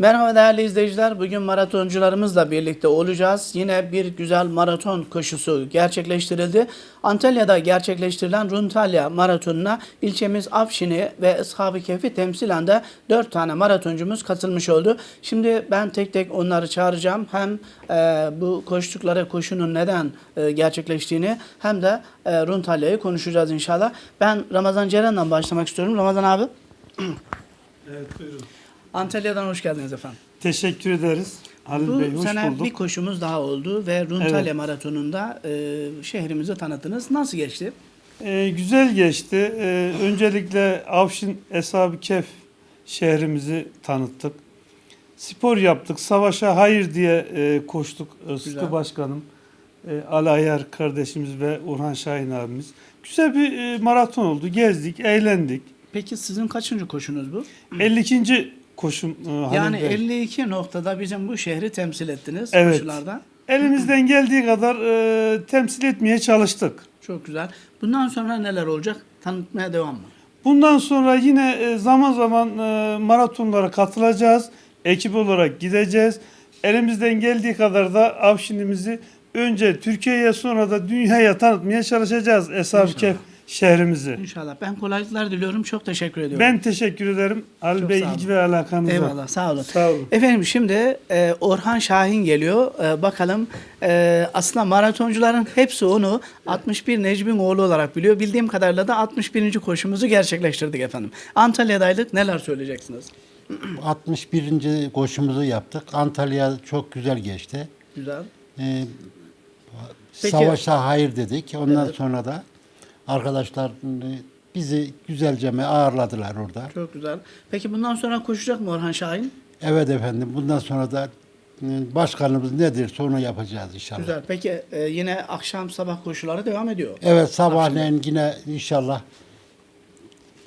Merhaba değerli izleyiciler. Bugün maratoncularımızla birlikte olacağız. Yine bir güzel maraton koşusu gerçekleştirildi. Antalya'da gerçekleştirilen Runtalya Maratonu'na ilçemiz Afşin'i ve Ashab-ı Kehf'i temsilen de 4 tane maratoncumuz katılmış oldu. Şimdi ben tek tek onları çağıracağım. Hem e, bu koştukları koşunun neden e, gerçekleştiğini hem de e, Runtalya'yı konuşacağız inşallah. Ben Ramazan Ceren'den başlamak istiyorum. Ramazan abi. Evet buyurun. Antalya'dan hoş geldiniz efendim. Teşekkür ederiz. Halil Bu Bey hoş sene bulduk. bir koşumuz daha oldu ve Runtalya Evet. Maratonu'nda e, şehrimizi tanıttınız. Nasıl geçti? Ee, güzel geçti. Ee, öncelikle Avşin Eshab-ı Kehf şehrimizi tanıttık. Spor yaptık. Savaşa hayır diye e, koştuk. Ee, Güzel. Sıtkı Başkanım, e, Ali Ayar kardeşimiz ve Orhan Şahin abimiz. Güzel bir e, maraton oldu. Gezdik, eğlendik. Peki sizin kaçıncı koşunuz bu? 52. koşum e, yani Bey. 52 noktada bizim bu şehri temsil ettiniz Evet. koşularda. Elimizden geldiği kadar e, temsil etmeye çalıştık. Çok güzel. Bundan sonra neler olacak? Tanıtmaya devam mı? Bundan sonra yine e, zaman zaman e, maratonlara katılacağız. Ekip olarak gideceğiz. Elimizden geldiği kadar da Avşin'imizi önce Türkiye'ye sonra da dünyaya tanıtmaya çalışacağız Eshab-ı İnşallah. Kehf şehrimizi. İnşallah. Ben kolaylıklar diliyorum. Çok teşekkür ediyorum. Ben teşekkür ederim. Ali Çok Bey sağ olun. ilgi ve alakanıza. Eyvallah. Sağ olun. Sağ olun. Efendim şimdi e, Orhan Şahin geliyor. E, bakalım e, aslında maratoncuların hepsi onu 61 Necmi'nin oğlu olarak biliyor. Bildiğim kadarıyla da 61. koşumuzu gerçekleştirdik efendim. Antalya'daydık. Neler söyleyeceksiniz? 61. koşumuzu yaptık. Antalya çok güzel geçti. Güzel. Ee, Peki- savaşa hayır dedik. Ondan Evet. sonra da arkadaşlar e, bizi güzelce mi ağırladılar orada. Çok güzel. Peki bundan sonra koşacak mı Orhan Şahin? Evet efendim. Bundan sonra da e, başkanımız nedir sonra yapacağız inşallah. Güzel. Peki e, yine akşam sabah koşuları devam ediyor. Evet sabahleyin yine inşallah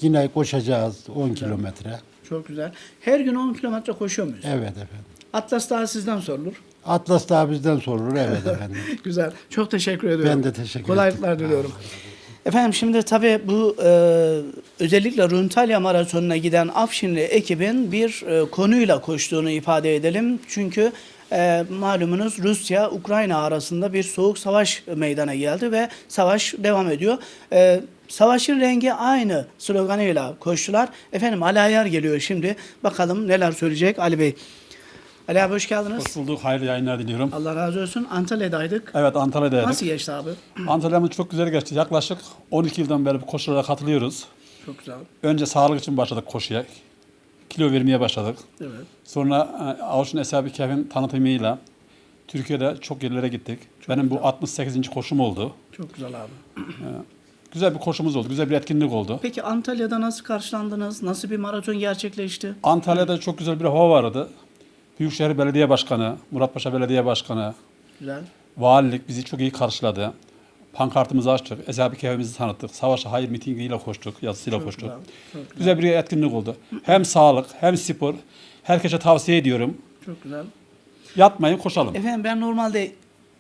yine koşacağız 10 kilometre. Çok güzel. Her gün 10 kilometre koşuyor muyuz? Evet efendim. Atlas Dağı sizden sorulur. Atlas daha bizden sorulur. Evet efendim. Güzel. Çok teşekkür ediyorum. Ben de teşekkür Kolaylıklar ederim. diliyorum. Efendim şimdi tabii bu e, özellikle Runtalya Maratonu'na giden Afşinli ekibin bir e, konuyla koştuğunu ifade edelim. Çünkü e, malumunuz Rusya-Ukrayna arasında bir soğuk savaş meydana geldi ve savaş devam ediyor. E, savaşın rengi aynı sloganıyla koştular. Efendim Ali Ayar geliyor şimdi. Bakalım neler söyleyecek Ali Bey. Ali abi hoş geldiniz. Hoş bulduk. Hayırlı yayınlar diliyorum. Allah razı olsun. Antalya'daydık. Evet Antalya'daydık. Nasıl geçti abi? Antalya'mız çok güzel geçti. Yaklaşık 12 yıldan beri bu koşulara katılıyoruz. Çok güzel. Önce sağlık için başladık koşuya. Kilo vermeye başladık. Evet. Sonra e, Avuş'un Eshab-ı Kehf'in tanıtımıyla Türkiye'de çok yerlere gittik. Benim bu 68. koşum oldu. Çok güzel abi. Güzel bir koşumuz oldu. Güzel bir etkinlik oldu. Peki Antalya'da nasıl karşılandınız? Nasıl bir maraton gerçekleşti? Antalya'da çok güzel bir hava vardı. Büyükşehir Belediye Başkanı, Muratpaşa Belediye Başkanı, Güzel. Valilik bizi çok iyi karşıladı. Pankartımızı açtık, Eshab-ı Kehf'imizi tanıttık. Savaşa hayır mitingiyle koştuk, yazısıyla Çok koştuk. güzel, çok güzel. bir etkinlik oldu. Hem sağlık hem spor. Herkese tavsiye ediyorum. Çok güzel. Yatmayın, koşalım. Efendim ben normalde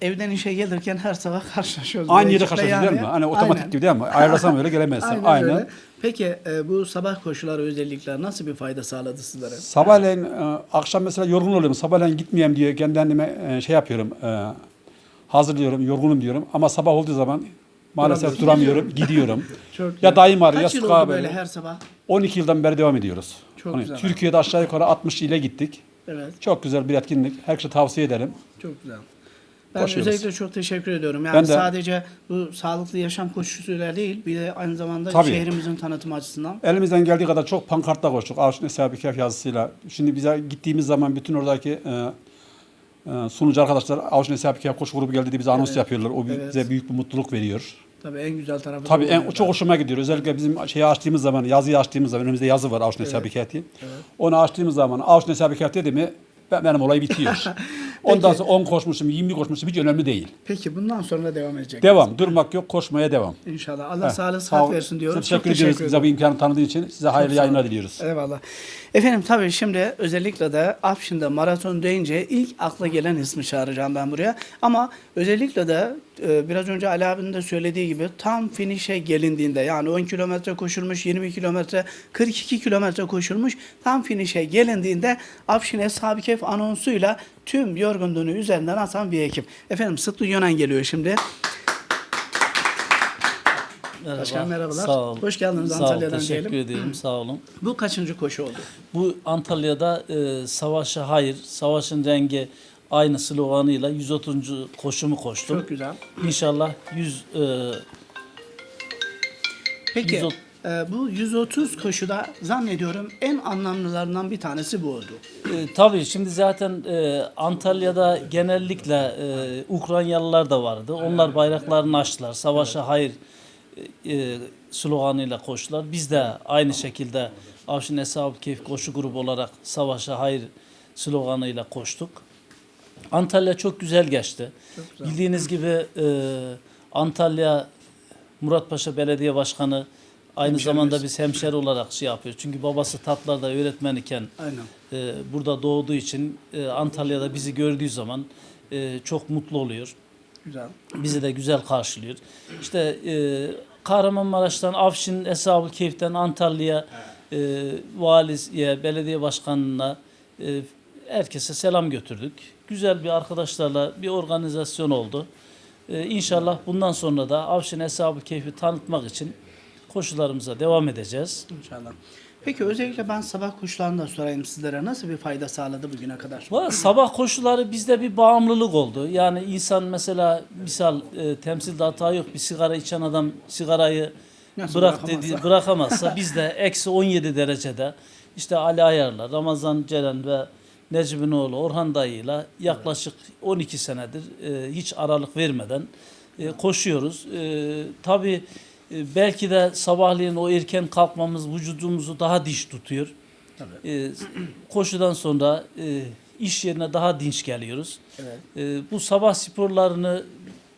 evden işe gelirken her sabah karşılaşıyoruz. Aynı yerde karşılaşıyoruz değil mi? Hani otomatik Aynen. gibi değil mi? Ayarlasam öyle gelemezsin. Aynen, Aynen. öyle. Peki e, bu sabah koşuları özellikler nasıl bir fayda sağladı sizlere? Sabahleyin, e, akşam mesela yorgun oluyorum. Sabahleyin gitmeyeyim diye kendi kendime e, şey yapıyorum. e, hazırlıyorum, yorgunum diyorum. Ama sabah olduğu zaman maalesef duramıyorum, gidiyorum. Çok ya dayım arıyor, ya Kaç yıl oldu böyle her sabah? 12 yıldan beri devam ediyoruz. Çok Hani güzel. Türkiye'de aşağı yukarı 60 ile gittik. Evet. Çok güzel bir etkinlik. Herkese tavsiye ederim. Çok güzel. Ben Koşuyoruz. özellikle çok teşekkür ediyorum. Yani Ben de- sadece bu sağlıklı yaşam koşusuyla değil, bir de aynı zamanda Tabii. şehrimizin tanıtımı açısından. Elimizden geldiği kadar çok pankartla koştuk. Avşin Eshab-ı Kehf yazısıyla. Şimdi bize gittiğimiz zaman bütün oradaki e, e, sunucu arkadaşlar Avşin Eshab-ı Kehf koşu grubu geldi diye bize anons Evet. yapıyorlar. O Evet. bize büyük bir mutluluk veriyor. Tabii en güzel tarafı. da Tabii bu en, çok hoşuma gidiyor. Özellikle bizim şeyi açtığımız zaman, yazıyı açtığımız zaman, önümüzde yazı var Avşin Eshab-ı Kehf diye. Onu açtığımız zaman Avşin Eshab-ı Kehf dedi mi ben- benim olay bitiyor. Ondan Peki. sonra 10 koşmuşum, 20 koşmuşum hiç önemli değil. Peki bundan sonra da devam edecek. Devam, durmak yok, koşmaya devam. İnşallah. Allah Heh, sağlık sağ sıhhat ol. versin diyoruz. Teşekkür, Çok ediyoruz teşekkür bize bu imkanı tanıdığı için. Size hayırlı sağ yayınlar diliyoruz. Eyvallah. Efendim tabii şimdi özellikle de Afşin'de maraton deyince ilk akla gelen ismi çağıracağım ben buraya. Ama özellikle de e, biraz önce Ali abinin de söylediği gibi tam finişe gelindiğinde yani 10 kilometre koşulmuş, 20 kilometre, 42 kilometre koşulmuş tam finişe gelindiğinde Afşin Eshab-ı Kehf anonsuyla tüm yorgunluğunu üzerinden atan bir ekip. Efendim Sıtlı Yunan geliyor şimdi. Merhaba. Başkan merhabalar. Sağ ol. Hoş geldiniz Sağ Antalya'dan teşekkür diyelim. ediyorum. Sağ olun. Bu kaçıncı koşu oldu? Bu Antalya'da e, savaşa hayır, savaşın rengi aynı sloganıyla 130. koşumu koştum. Çok güzel. İnşallah 100 e, Peki 130 e, bu 130 koşuda zannediyorum en anlamlılarından bir tanesi bu oldu. E, tabii şimdi zaten e, Antalya'da genellikle e, Ukraynalılar da vardı. Onlar bayraklarını açtılar. Savaşa hayır e, e, sloganıyla koştular. Biz de aynı şekilde Avşin Eshab-ı Kehf koşu grubu olarak savaşa hayır sloganıyla koştuk. Antalya çok güzel geçti. Bildiğiniz gibi e, Antalya Muratpaşa Belediye Başkanı aynı zamanda biz hemşeri olarak şey yapıyor. Çünkü babası tatlarda öğretmen iken Aynen. e, burada doğduğu için e, Antalya'da bizi gördüğü zaman e, çok mutlu oluyor. Güzel. Bizi de güzel karşılıyor. İşte e, Kahramanmaraş'tan, Afşin, Eshab-ı Keyif'ten Antalya'ya, e, valiye, belediye başkanına, e, herkese selam götürdük. Güzel bir arkadaşlarla bir organizasyon oldu. E, inşallah bundan sonra da Afşin Eshab-ı Keyif'i tanıtmak için koşularımıza devam edeceğiz. İnşallah. Peki özellikle ben sabah koşularını da sorayım sizlere. Nasıl bir fayda sağladı bugüne kadar? Valla sabah koşuları bizde bir bağımlılık oldu. Yani insan mesela misal e, temsilde hata yok bir sigara içen adam sigarayı Nasıl bırak bırakamazsa? dedi bırakamazsa bizde eksi 17 derecede işte Ali Ayar'la Ramazan Ceren ve Necmi'nin oğlu Orhan dayıyla yaklaşık 12 senedir e, hiç aralık vermeden e, koşuyoruz. E, tabii belki de sabahleyin o erken kalkmamız vücudumuzu daha diş tutuyor. E, koşudan sonra e, iş yerine daha dinç geliyoruz. Evet. E, bu sabah sporlarını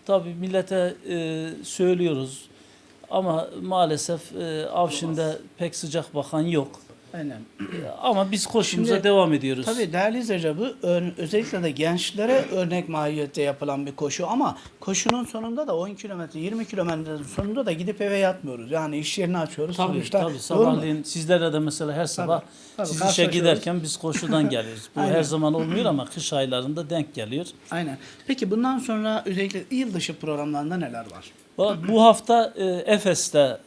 tabii millete e, söylüyoruz. Ama maalesef e, Avşin'de pek sıcak bakan yok. Aynen. Ama biz koşumuza Şimdi, devam ediyoruz. Tabii değerli izleyiciler bu özellikle de gençlere örnek mahiyette yapılan bir koşu ama koşunun sonunda da 10 kilometre 20 kilometrenin sonunda da gidip eve yatmıyoruz. Yani iş yerini açıyoruz. Tabii Sonuçta, tabii sabahleyin sizlere de mesela her sabah tabii, siz işe giderken biz koşudan geliyoruz. Bu Aynen. her zaman olmuyor ama kış aylarında denk geliyor. Aynen. Peki bundan sonra özellikle yıl dışı programlarında neler var? Bu bu hafta e, Efes'te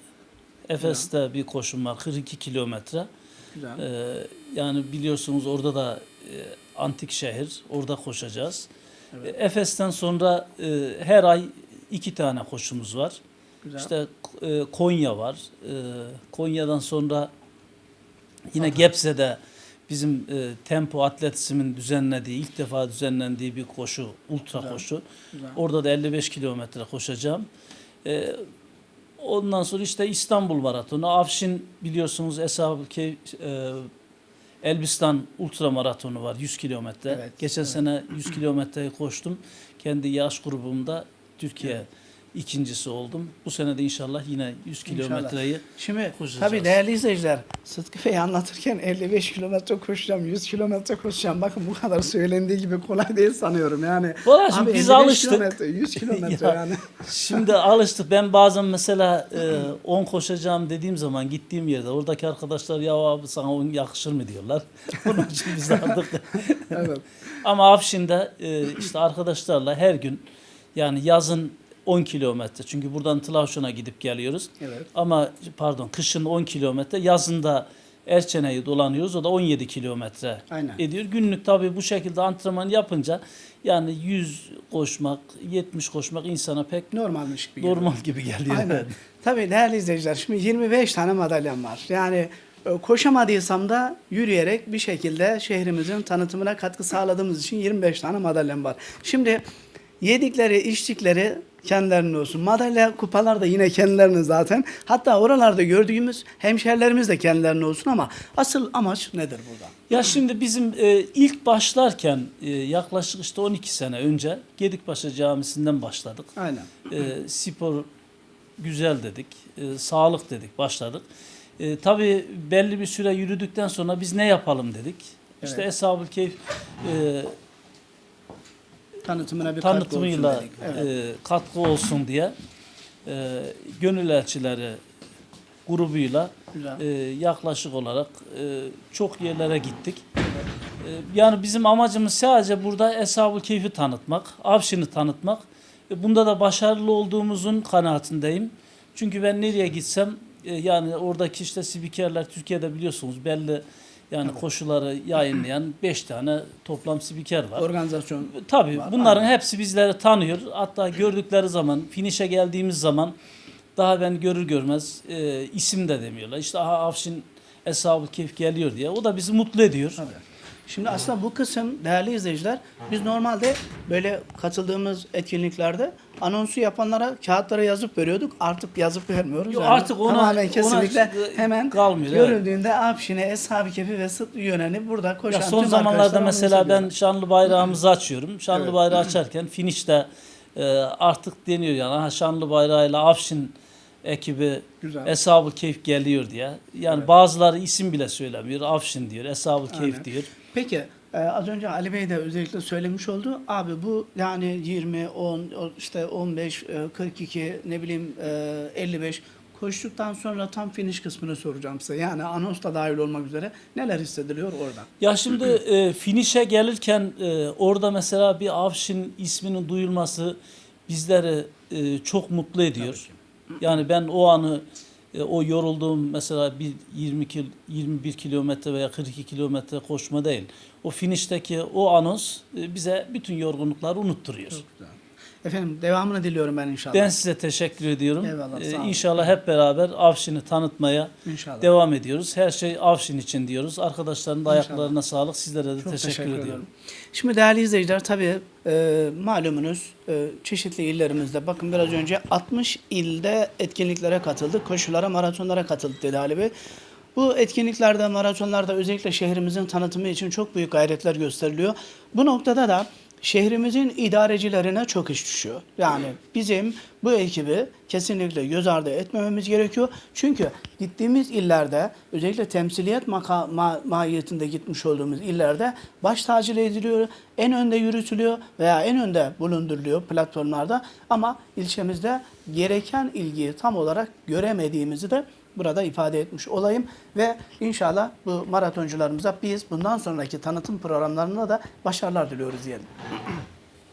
Efes'te bir koşum var 42 kilometre. Güzel. Ee, yani biliyorsunuz orada da e, antik şehir. Orada koşacağız. E, Efes'ten sonra e, her ay iki tane koşumuz var. Güzel. İşte e, Konya var. E, Konya'dan sonra yine Gebze'de bizim e, Tempo Atletizm'in düzenlediği, ilk defa düzenlendiği bir koşu, ultra Güzel. koşu. Güzel. Orada da 55 kilometre koşacağım. E, ondan sonra işte İstanbul Maratonu, Afşin biliyorsunuz Eshab-ı Keyf, e, Elbistan Ultra Maratonu var 100 kilometre. Evet, Geçen sene 100 kilometreyi koştum. Kendi yaş grubumda Türkiye ikincisi oldum. Bu sene de inşallah yine 100 İnşallah. kilometreyi Şimdi koşacağız. tabii değerli izleyiciler Sıtkı Bey anlatırken 55 kilometre koşacağım, 100 kilometre koşacağım. Bakın bu kadar söylendiği gibi kolay değil sanıyorum. Yani Valla şimdi biz 55 alıştık. kilometre, 100 kilometre Ya, yani. Şimdi alıştık. Ben bazen mesela e, 10 koşacağım dediğim zaman gittiğim yerde oradaki arkadaşlar ya abi sana 10 yakışır mı diyorlar. Onun için biz artık Evet. Ama Afşin'de e, işte arkadaşlarla her gün yani yazın 10 kilometre çünkü buradan Tlavşon'a gidip geliyoruz. Evet. Ama pardon kışın 10 kilometre yazında Erçene'yi dolanıyoruz o da 17 kilometre ediyor. Günlük tabii bu şekilde antrenman yapınca yani 100 koşmak 70 koşmak insana pek Normalmiş gibi. geliyor. normal gibi geliyor. Aynen. Tabii değerli izleyiciler şimdi 25 tane madalyam var. Yani e, koşamadıysam da yürüyerek bir şekilde şehrimizin tanıtımına katkı sağladığımız için 25 tane madalyam var. Şimdi Yedikleri, içtikleri kendilerinin olsun. Madalya, kupalar da yine kendilerinin zaten. Hatta oralarda gördüğümüz hemşerilerimiz de kendilerinin olsun ama asıl amaç nedir burada? Ya şimdi bizim e, ilk başlarken e, yaklaşık işte 12 sene önce Gedikpaşa Camisi'nden başladık. Aynen. E, spor güzel dedik, e, sağlık dedik, başladık. E, tabii belli bir süre yürüdükten sonra biz ne yapalım dedik. İşte Evet. Eshab-ı Keyf e, Tanıtımına bir katkı olsun tanıtımıyla dedik. Evet. e, katkı olsun diye e, gönül elçileri grubuyla Güzel. e, yaklaşık olarak e, çok yerlere gittik. E, yani bizim amacımız sadece burada Eshab-ı Keyf'i tanıtmak, Avşin'i tanıtmak. E, bunda da başarılı olduğumuzun kanaatindeyim. Çünkü ben nereye gitsem e, yani oradaki işte spikerler Türkiye'de biliyorsunuz belli yani koşuları yayınlayan 5 tane toplam spiker var. Organizasyon Tabii var. bunların Aynen. hepsi bizleri tanıyor. Hatta gördükleri zaman, finişe geldiğimiz zaman daha ben görür görmez e, isim de demiyorlar. İşte aha Afşin Eshab-ı Keyf geliyor diye. O da bizi mutlu ediyor. Tabii. Şimdi aslında bu kısım değerli izleyiciler biz normalde böyle katıldığımız etkinliklerde anonsu yapanlara kağıtlara yazıp veriyorduk. Artık yazıp vermiyoruz. Yok, artık ona- tamamen ona kesinlikle e, hemen kalmıyor, görüldüğünde Afşin'e, Eshab-ı Kehfi ve Sıt yöneni burada koşan Ya son tüm zamanlarda mesela ben şanlı bayrağımızı açıyorum. Şanlı Evet. bayrağı açarken finişte e, artık deniyor yani şanlı bayrağıyla Afşin ekibi Güzel. Eshab-ı Keyf geliyor diye. Yani bazıları isim bile söylemiyor. Afşin diyor, Eshab-ı Aynen. diyor. Peki e, az önce Ali Bey de özellikle söylemiş oldu. Abi bu yani 20, 10, o işte 15, e, 42 ne bileyim e, 55 koştuktan sonra tam finish kısmını soracağım size. Yani anons da dahil olmak üzere neler hissediliyor orada? Ya şimdi e, finişe gelirken e, orada mesela bir Avşin isminin duyulması bizleri e, çok mutlu ediyor. Yani ben o anı e, o yorulduğum mesela bir 20 kil, 21 kilometre veya 42 kilometre koşma değil. O finişteki o anons e, bize bütün yorgunlukları unutturuyor. Efendim devamını diliyorum ben inşallah. Ben size teşekkür ediyorum. Eyvallah, E, sağ olun. inşallah hep beraber Avşin'i tanıtmaya İnşallah. devam ediyoruz. Her şey Avşin için diyoruz. Arkadaşların da İnşallah. ayaklarına sağlık. Sizlere de Çok teşekkür, ediyorum. Şimdi değerli izleyiciler tabii e, malumunuz e, çeşitli illerimizde bakın biraz önce 60 ilde etkinliklere katıldık. Koşulara, maratonlara katıldık dedi Ali Bey. Bu etkinliklerde, maratonlarda özellikle şehrimizin tanıtımı için çok büyük gayretler gösteriliyor. Bu noktada da şehrimizin idarecilerine çok iş düşüyor. Yani bizim bu ekibi kesinlikle göz ardı etmememiz gerekiyor. Çünkü gittiğimiz illerde özellikle temsiliyet maka, ma, mahiyetinde gitmiş olduğumuz illerde baş tacıyla ediliyor, en önde yürütülüyor veya en önde bulunduruluyor platformlarda. Ama ilçemizde gereken ilgiyi tam olarak göremediğimizi de burada ifade etmiş olayım ve inşallah bu maratoncularımıza biz bundan sonraki tanıtım programlarında da başarılar diliyoruz diyelim.